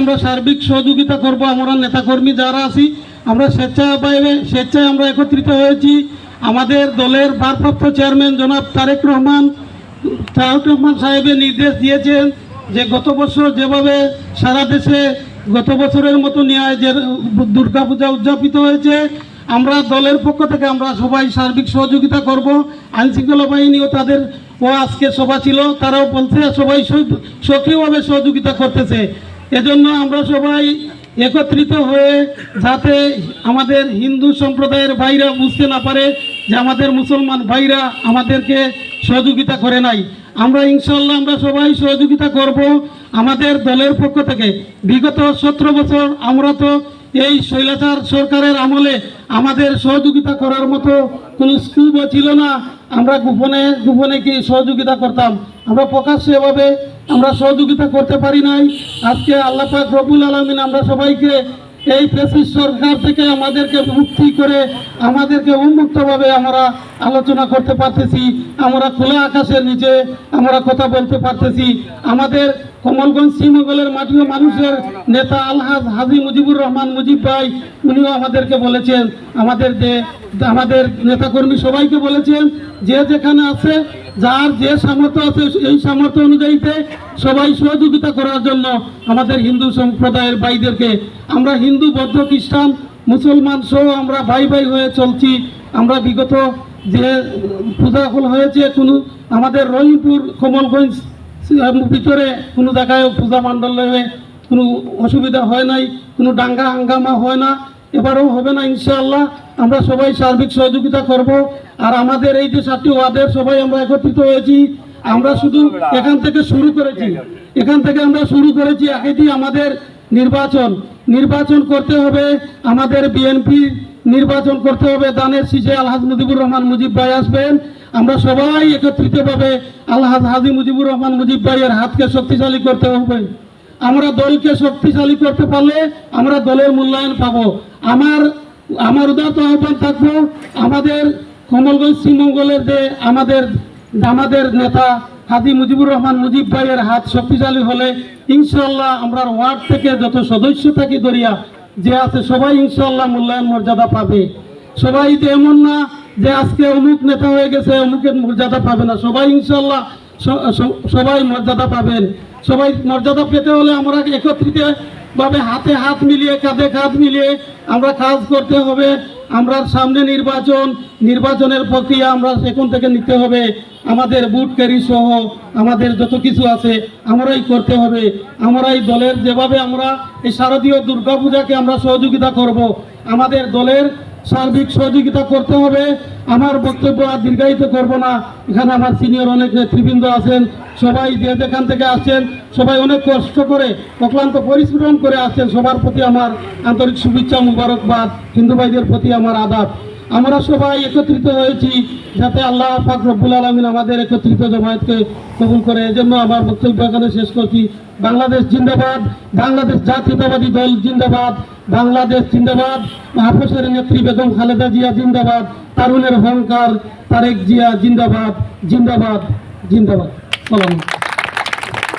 আমরা সার্বিক সহযোগিতা করব, আমরা নেতাকর্মী যারা আছি, আমরা স্বেচ্ছাভাবে স্বেচ্ছায় আমরা একত্রিত হয়েছি। আমাদের দলের ভারপ্রাপ্ত চেয়ারম্যান জনাব তারেক রহমান তারেক রহমান সাহেবের নির্দেশ দিয়েছেন যে গত বছর যেভাবে সারা দেশে গত বছরের মতো ন্যায় যে দুর্গাপূজা উদযাপিত হয়েছে, আমরা দলের পক্ষ থেকে আমরা সবাই সার্বিক সহযোগিতা করব। আইনশৃঙ্খলা বাহিনীও তাদের ও আজকে সভা ছিল, তারাও বলছে, সবাই সক্রিয়ভাবে সহযোগিতা করতেছে। এজন্য আমরা সবাই একত্রিত হয়ে যাতে আমাদের হিন্দু সম্প্রদায়ের ভাইরা বুঝতে না পারে যে আমাদের মুসলমান ভাইরা আমাদেরকে সহযোগিতা করে নাই। আমরা ইনশাল্লাহ আমরা সবাই সহযোগিতা করব আমাদের দলের পক্ষ থেকে। বিগত সতেরো বছর আমরা তো এই শৈলাচার সরকারের আমলে আমাদের সহযোগিতা করার মতো কোনো স্কুপও ছিল না। আমরা গোপনে গোপনে কি সহযোগিতা করতাম। আমরা প্রকাশ্যে এভাবে আমরা সহযোগিতা করতে পারি নাই। আজকে আল্লাহ পাক রবুল আলমিন আমরা সবাইকে এই ফেসিস সরকার থেকে আমাদেরকে মুক্তি করে, আমাদেরকে উন্মুক্তভাবে আমরা আলোচনা করতে পারতেছি। আমরা খোলা আকাশের নিচে আমরা কথা বলতে পারতেছি। আমাদের কমলগঞ্জ শ্রীমঙ্গলের মাটিও মানুষের নেতা আলহাজ হাজি মুজিবুর রহমান মুজিব ভাই, উনিও আমাদেরকে বলেছেন, আমাদের যে, আমাদের নেতাকর্মী সবাইকে বলেছেন, যে যেখানে আছে, যার যে সামর্থ্য আছে, এই সামর্থ্য অনুযায়ীতে সবাই সহযোগিতা করার জন্য আমাদের হিন্দু সম্প্রদায়ের ভাইদেরকে, আমরা হিন্দু, বৌদ্ধ, খ্রিস্টান, মুসলমান সহ আমরা ভাই ভাই হয়ে চলছি। আমরা বিগত যে পূজা হয়েছে, কোনো আমাদের রহিমপুর, কমলগঞ্জ ভিতরে কোনো জায়গায় পূজা মণ্ডলে কোনো অসুবিধা হয় নাই, কোনো ডাঙ্গা হাঙ্গামা হয় না, এবারেও হবে না ইনশাআল্লাহ। আমরা সবাই সার্বিক সহযোগিতা করব। আর আমাদের এই যে সাতটি ওয়ার্ডের সবাই আমরা একত্রিত হয়েছি। আমরা শুধু এখান থেকে শুরু করেছি। এখান থেকে আমরা শুরু করেছি একেটি আমাদের নির্বাচন। নির্বাচন করতে হবে আমাদের বিএনপি নির্বাচন করতে হবে। দানের শীষে আলহাজ মুজিবুর রহমান মুজিব ভাই আসবেন। আমরা সবাই একত্রিতভাবে আল্লাহ হাজি মুজিবুর রহমান মুজিব ভাইয়ের হাতকে শক্তিশালী করতে হবে। আমরা দলকে শক্তিশালী করতে পারলে আমরা দলের মূল্যায়ন পাবো। আমার আমার উদারত আহ্বান থাকব, আমাদের কমলগঞ্জ শ্রীমঙ্গলের যে আমাদের আমাদের নেতা হাজি মুজিবুর রহমান মুজিব ভাইয়ের হাত শক্তিশালী হলে ইনশাল্লাহ আমরা ওয়ার্ড থেকে যত সদস্য থাকি দরিয়া, যে আছে সবাই ইনশাল্লাহ মূল্যায়ন মর্যাদা পাবে। সবাই তো এমন না যে আজকে অমুক নেতা হয়ে গেছে, অমুকের মর্যাদা পাবে না। সবাই ইনশাল্লাহ সবাই মর্যাদা পাবেন। সবাই মর্যাদা পেতে হলে আমরা একত্রিত ভাবে হাতে হাত মিলিয়ে, কাঁধে কাঁধ মিলিয়ে আমরা কাজ করতে হবে। আমরা সামনে নির্বাচন, নির্বাচনের প্রক্রিয়া আমরা এখন থেকে নিতে হবে। আমাদের বুট ক্যারি সহ আমাদের যত কিছু আছে আমরাই করতে হবে। আমরাই দলের যেভাবে আমরা এই শারদীয় দুর্গাপূজাকে আমরা সহযোগিতা করব, আমাদের দলের সার্বিক সহযোগিতা করতে হবে। আমার বক্তব্য আর দীর্ঘায়িত করব না। এখানে আমার সিনিয়র অনেক নেতৃবৃন্দ আছেন, সবাই যে যেখান থেকে আসছেন, সবাই অনেক কষ্ট করে, অক্লান্ত পরিশ্রম করে আসছেন। সবার প্রতি আমার আন্তরিক শুভেচ্ছা, মুবারকবাদ, হিন্দু ভাইদের প্রতি আমার আদাব। আমরা সবাই একত্রিত হয়েছি যাতে আল্লাহ পাক রব্বুল আলমিন আমাদের একত্রিত জমায়েতকে কবুল করে। এজন্য আমার বক্তব্য এখানে শেষ করছি। বাংলাদেশ জিন্দাবাদ, বাংলাদেশ জাতীয়তাবাদী দল জিন্দাবাদ। বাংলাদেশ জিন্দাবাদ হাফসের নেত্রী বেগম খালেদা জিয়া জিন্দাবাদ, তারুণের হংকার তারেক জিয়া জিন্দাবাদ জিন্দাবাদ জিন্দাবাদ। সালাম